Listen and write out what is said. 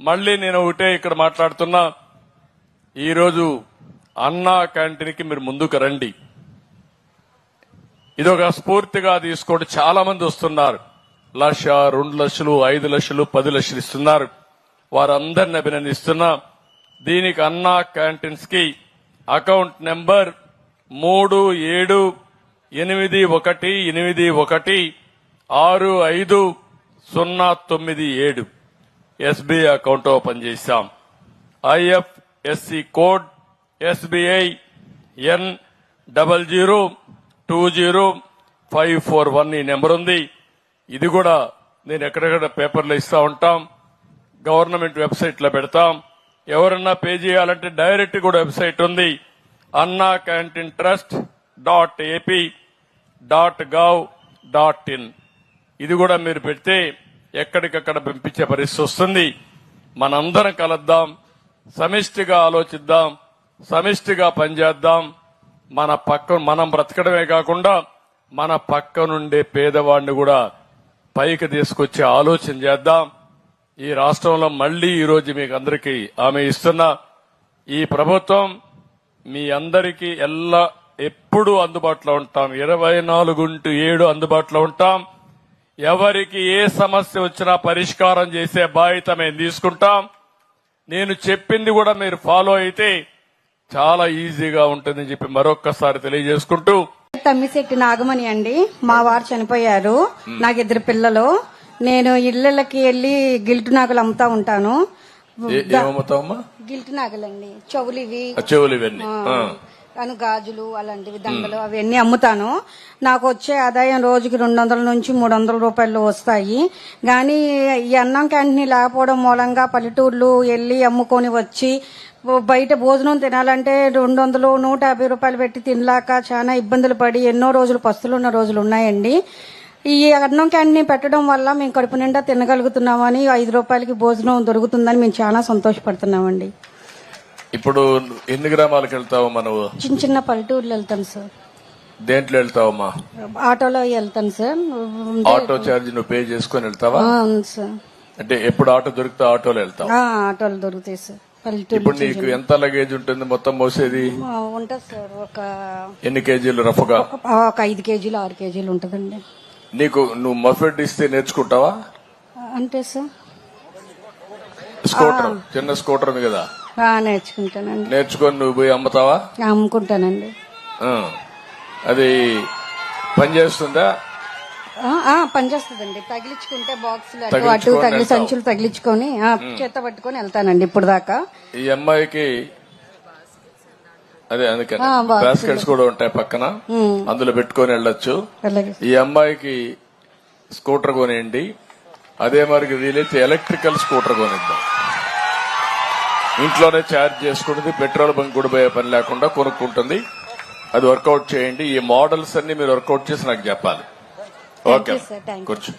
మళ్ళీ నేను ఒకటే ఇక్కడ మాట్లాడుతున్నా. ఈరోజు అన్నా క్యాంటీన్కి మీరు ముందుకు రండి. ఇది ఒక స్ఫూర్తిగా తీసుకోండి చాలా మంది వస్తున్నారు. లక్ష రెండు లక్షలు ఐదు లక్షలు పది లక్షలు ఇస్తున్నారు. వారందరిని అభినందిస్తున్నా. దీనికి అన్నా క్యాంటీన్స్కి అకౌంట్ నెంబర్ మూడు ఏడు ఎనిమిది ఒకటి ఎనిమిది ఒకటి ఆరు ఐదు సున్నా తొమ్మిది ఏడు. ఎస్బీఐ అకౌంట్ ఓపెన్ చేశాం. IFSC code SBI N double zero two zero five four one ఈ నెంబర్ ఉంది. ఇది కూడా నేను ఎక్కడెక్కడ పేపర్లు ఇస్తా ఉంటాం. గవర్నమెంట్ వెబ్సైట్లో పెడతాం. ఎవరన్నా పే చేయాలంటే డైరెక్ట్ కూడా వెబ్సైట్ ఉంది. Anna canteen trust dot AP dot gov dot in. ఇది కూడా మీరు పెడితే ఎక్కడికక్కడ పంపించే పరిస్థితి వస్తుంది. మనందరం కలుద్దాం సమిష్టిగా ఆలోచిద్దాం సమిష్టిగా పనిచేద్దాం. మన పక్క మనం బ్రతకడమే కాకుండా మన పక్క నుండే పేదవాడిని కూడా పైకి తీసుకొచ్చే ఆలోచన చేద్దాం. ఈ రాష్ట్రంలో మళ్ళీ ఈరోజు మీకు అందరికీ ఆమె ఇస్తున్నా. ఈ ప్రభుత్వం మీ అందరికీ ఎల్లా ఎప్పుడూ అందుబాటులో ఉంటాం. ఇరవై నాలుగు ఇంటూ ఏడు అందుబాటులో ఉంటాం. ఎవరికి ఏ సమస్య వచ్చినా పరిష్కారం చేసే బాధ్యత మేము తీసుకుంటాం. నేను చెప్పింది కూడా మీరు ఫాలో అయితే చాలా ఈజీగా ఉంటుందని చెప్పి మరొక్కసారి తెలియజేసుకుంటూ. తమ్మిశెట్టి నాగమణి అండి. మా వారు చనిపోయారు. నాకు ఇద్దరు పిల్లలు. నేను ఇళ్ళకి వెళ్ళి గిల్టు నాగులు అమ్ముతా ఉంటాను. గిల్టు నాగులండి. చెవులు ఇవి అను గాజులు అలాంటివి దండలు అవన్నీ అమ్ముతాను. నాకు వచ్చే ఆదాయం రోజుకి రెండు వందల నుంచి మూడు వందల రూపాయలు వస్తాయి. కానీ ఈ అన్నం క్యాంటీన్ లేకపోవడం మూలంగా పల్లెటూర్లు వెళ్ళి అమ్ముకొని వచ్చి బయట భోజనం తినాలంటే రెండు వందలు నూట యాభై రూపాయలు పెట్టి తినలాక చాలా ఇబ్బందులు పడి ఎన్నో రోజులు పస్తులు ఉన్న రోజులు ఉన్నాయండి. ఈ అన్నం క్యాంటీన్ పెట్టడం వల్ల మేము కడుపు నిండా తినగలుగుతున్నామని ఐదు రూపాయలకి భోజనం దొరుకుతుందని మేము చాలా సంతోషపడుతున్నామండి. ఇప్పుడు ఎన్ని గ్రామాలకు వెళ్తావమ్మా నువ్వు చిన్న చిన్న పల్లెటూర్లు వెళ్తాను సార్. దేంట్లో వెళ్తావమ్మా? ఆటోలో వెళ్తాను సార్. ఆటో ఛార్జ్ నువ్వు పే చేసుకుని వెళ్తావా? అవును సార్. అంటే ఎప్పుడు ఆటో దొరికితే ఆటోలో వెళ్తావు? ఆ, ఆటోలు దొరుకుతాయి సార్. పల్లెటూరు ఇప్పుడు నీకు ఎంత లగేజ్ ఉంటుంది మొత్తం మోసేది? ఆ, ఉంటుంది సార్. ఒక ఎన్ని కేజీలు రఫ్గా? ఆ, ఒక ఐదు కేజీలు ఆరు కేజీలు ఉంటుందండి. నీకు నువ్వు మఫెడ్ ఇస్తే నేర్చుకుంటావా? అంటే సార్. స్కూటర్. చిన్న స్కూటర్ ఉంది కదా. నేర్చుకుంటానండి. నేర్చుకొని నువ్వు పోయి అమ్ముతావా? అమ్ముకుంటానండి. అది పని చేస్తుందా? ఆ, ఆ, పనిచేస్తుందండి తగిలించుకుంటే బాక్సులు అటు తగిలి. సంచులు తగిలించుకొని చేత పట్టుకొని వెళ్తానండి ఇప్పుడు దాకా. ఈ అమ్మాయికి అదే అందుకని. బాస్కెట్స్ కూడా ఉంటాయి పక్కన. అందులో పెట్టుకొని వెళ్ళొచ్చు. ఈ అమ్మాయికి స్కూటర్ కొనేయండి. అదే మరికి వీలైతే ఎలక్ట్రికల్ స్కూటర్ కొనిద్దాం. ఇంట్లోనే ఛార్జ్ చేసుకుంటుంది పెట్రోల్ బంక్ కూడా పోయే పని లేకుండా కొనుక్కుంటుంది. అది వర్కౌట్ చేయండి. ఈ మోడల్స్ అన్ని మీరు వర్కౌట్ చేసి నాకు చెప్పాలి. ఓకే. కూర్చో.